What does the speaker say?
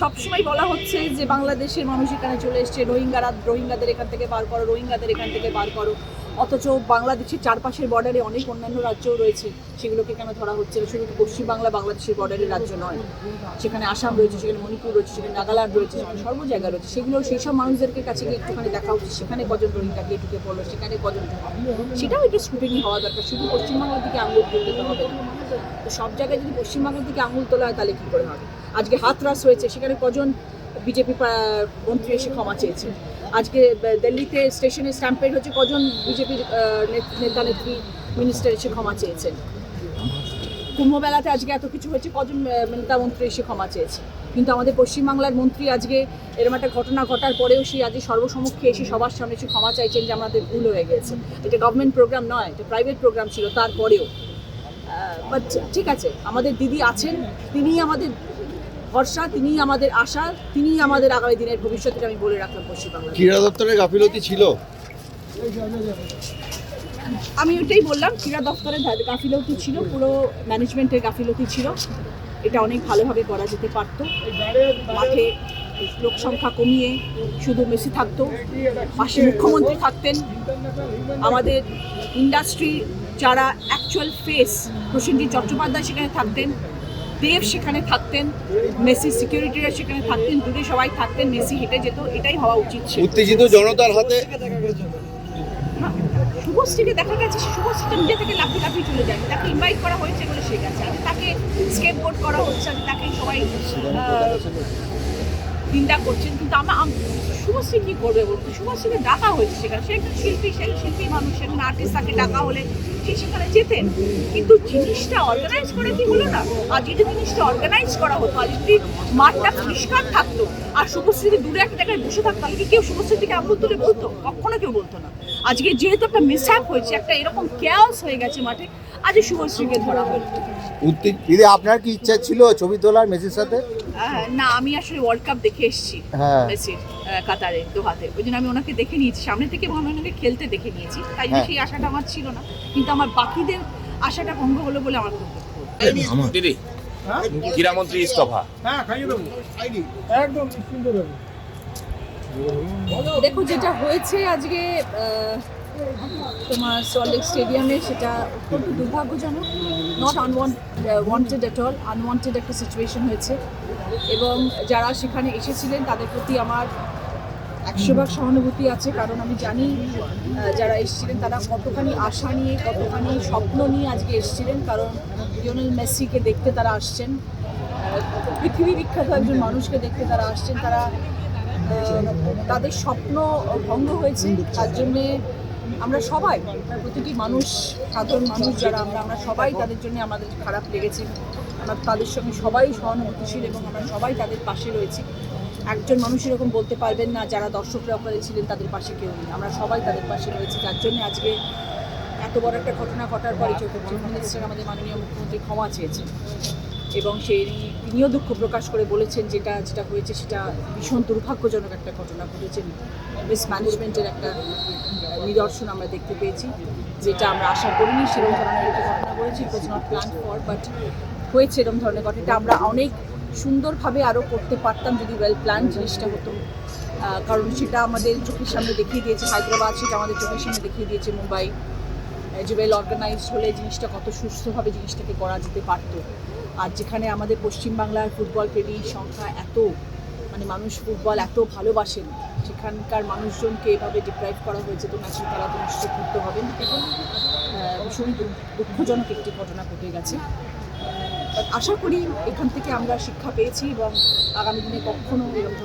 সবসময় বলা হচ্ছে যে বাংলাদেশের মানুষ এখানে চলে এসছে। রোহিঙ্গারা, রোহিঙ্গাদের এখান থেকে বার করো, রোহিঙ্গাদের এখান থেকে বার করো। অথচ বাংলাদেশের চারপাশের বর্ডারে অনেক অন্যান্য রাজ্যও রয়েছে, সেগুলোকে কেন ধরা হচ্ছে? শুধু পশ্চিমবাংলা বাংলাদেশের বর্ডারের রাজ্য নয়, সেখানে আসাম রয়েছে, সেখানে মণিপুর রয়েছে, সেখানে নাগাল্যান্ড রয়েছে, সেখানে সর্ব জায়গা রয়েছে। সেগুলো সেই সব মানুষদেরকে কাছে গিয়ে একটুখানি দেখা উচিত, সেখানে কজন রোহিঙ্গা গিয়ে ঢুকে পড়ল, সেখানে কজন সেটাও একটু স্ক্রুটিনি হওয়া দরকার, শুধু পশ্চিমবাংলার দিকে আঙুল তুলতে হবে তো সব জায়গায় যদি পশ্চিমবাংলার দিকে আঙুল তোলা হয়, তাহলে কী করে হবে? আজকে হাতরাস হয়েছে, সেখানে কজন বিজেপি মন্ত্রী এসে ক্ষমা চেয়েছে। আজকে দিল্লিতে স্টেশনে স্ট্যাম্পেড হচ্ছে কজন বিজেপির নেতা নেত্রী মিনিস্টার এসে ক্ষমা চেয়েছেন? কুম্ভমেলাতে আজকে এত কিছু হয়েছে, কজন নেতা মন্ত্রী এসে ক্ষমা চেয়েছে? কিন্তু আমাদের পশ্চিমবাংলার মন্ত্রী আজকে এরকম একটা ঘটনা ঘটার পরেও সেই আজকে সর্বসমক্ষে এসে সবার সামনে এসে ক্ষমা চাইছেন যে আমাদের ভুল হয়ে গেছে। এটা গভর্নমেন্ট প্রোগ্রাম নয়, এটা প্রাইভেট প্রোগ্রাম ছিল, তারপরেও। বাট ঠিক আছে, আমাদের দিদি আছেন, তিনিই আমাদের ভরসা তিনিই আমাদের আশা তিনিই আমাদের আগামী দিনের ভবিষ্যতে আমি বলে রাখলাম পশ্চিমবাংলা ক্রীড়া দপ্তরের গাফিলতি ছিল? আমি ওটাই বললাম ক্রীড়া দপ্তরের গাফিলতি ছিল পুরো ম্যানেজমেন্টের গাফিলতি ছিল। এটা অনেক ভালোভাবে করা যেতে পারতো। মাঠে লোক সংখ্যা কমিয়ে শুধু মেসি থাকতো পাশে মুখ্যমন্ত্রী থাকতেন। আমাদের ইন্ডাস্ট্রি যারা অ্যাকচুয়াল ফেস প্রসেনজিৎ চট্টোপাধ্যায় সেখানে থাকতেন। দেব সেখানে থাকতেন মেসি সিকিউরিটিরা সেখানে থাকতেন দূরে সবাই থাকতেন মেসি হেঁটে যেত এটাই হওয়া উচিত ছিল। উত্তেজিত জনতার হাতে শুভশ্রীকে দেখা গেছে শুভশ্রীটা নিজে থেকে লাফি লাফি চলে যায়। তাকে ইনভাইট করা হয়েছে বলে সে গেছে। আমি তাকে স্কেপ বোর্ড করা হচ্ছে আমি তাকে সবাই নিন্দা করছেন, কিন্তু আমার শুভশ্রী কি করবে বলতে শুভশ্রীকে ডাকা হয়েছে সেখানে। সে একজন শিল্পী, সে শিল্পী মানুষ একজন আর্টিস্ট তাকে ডাকা হলে সে সেখানে যেতেন। কিন্তু জিনিসটা অর্গানাইজ করে কি হলো না? আর যদি জিনিসটা অর্গানাইজ করা হতো, আর যদি মাঠটা পরিষ্কার থাকতো, আর শুভশ্রী যদি দূরে একটা জায়গায় বসে থাকতো, তাহলে কেউ শুভশ্রীর দিকে আঙুল তুলে বলতো? কখনো কেউ বলতো না। আজকে যেহেতু একটা মিসহ্যাপ হয়েছে, একটা এরকম ক্যাওস হয়ে গেছে মাঠে আজ শুভশ্রীকে ধরা হলো। দিদি আপনার কি ইচ্ছা ছিল ছবি তোলার মেসির সাথে? না আমি আসলে ওয়ার্ল্ড কাপ দেখে এসেছি হ্যাঁ। মেসির কাতারে দোহাতে। ওই জন্য আমি ওনাকে দেখে নিয়েছি। সামনে থেকে ভালো ওনাকে খেলতে দেখে নিয়েছি। তাই জন্য হ্যাঁ। সেই আশাটা আমার ছিল না। কিন্তু আমার বাকিদের আশাটা ভঙ্গ হলো বলে আমার খুব দিদি। ক্রীড়ামন্ত্রী ইস্তফা। দেখো যেটা হয়েছে আজকে তোমার সল্টলেক স্টেডিয়ামে সেটা অত্যন্ত দুর্ভাগ্যজনক। Not unwant wanted at all unwanted একটা সিচুয়েশন হয়েছে। এবং যারা সেখানে এসেছিলেন, তাদের প্রতি আমার একশো ভাগ সহানুভূতি আছে। কারণ আমি জানি যারা এসেছিলেন, তারা কতখানি আশা নিয়ে, কতখানি স্বপ্ন নিয়ে আজকে এসেছিলেন। কারণ লিওনেল মেসিকে দেখতে তারা আসছেন পৃথিবী বিখ্যাত একজন মানুষকে দেখতে তারা আসছেন। তারা তাদের স্বপ্ন ভঙ্গ হয়েছে। তার জন্যে আমরা সবাই, প্রতিটি মানুষ, সাধারণ মানুষ যারা আমরা আমরা সবাই তাদের জন্য আমাদের খারাপ লেগেছে। আমরা তাদের সঙ্গে সবাই সহানুভূতিশীল এবং আমরা সবাই তাদের পাশে রয়েছি। একজন মানুষ এরকম বলতে পারবেন না, যারা দর্শকরা ওখানে ছিলেন তাদের পাশে কেউ নেই। আমরা সবাই তাদের পাশে রয়েছি। যার জন্য আজকে এত বড় একটা ঘটনা ঘটার পরে চিফ মিনিস্টার আমাদের মাননীয় মুখ্যমন্ত্রী ক্ষমা চেয়েছেন। এবং সেই, তিনিও দুঃখ প্রকাশ করে বলেছেন যেটা যেটা হয়েছে সেটা ভীষণ দুর্ভাগ্যজনক একটা ঘটনা ঘটেছে। মিসম্যানেজমেন্টের একটা নিদর্শন আমরা দেখতে পেয়েছি, যেটা আমরা আশা করিনি সেরকম ধরনের একটা ঘটনা করেছি it was not plan for but হয়েছে এরকম ধরনের ঘটনা এটা আমরা অনেক সুন্দরভাবে আরও করতে পারতাম যদি ওয়েল প্ল্যান জিনিসটা হতো। কারণ সেটা আমাদের চোখের সামনে দেখিয়ে দিয়েছে, হায়দ্রাবাদ সেটা আমাদের চোখের সামনে দেখিয়ে দিয়েছে, মুম্বাই। যে ওয়েল অর্গানাইজড হলে জিনিসটা কত সুস্থভাবে জিনিসটাকে করা যেতে পারতো। আর যেখানে আমাদের পশ্চিমবাংলার ফুটবল প্রেমীর সংখ্যা এত মানে মানুষ ফুটবল এত ভালোবাসেন, সেখানকার মানুষজনকে এভাবে ডিপ্রাইভ করা হয়েছে, তো ম্যাচে তারা তো নিশ্চয়ই করতে হবেন। দু- দুঃখজনক একটি ঘটনা ঘটে গেছে। আশা করি এখান থেকে আমরা শিক্ষা পেয়েছি এবং আগামী দিনে কখনো এরকম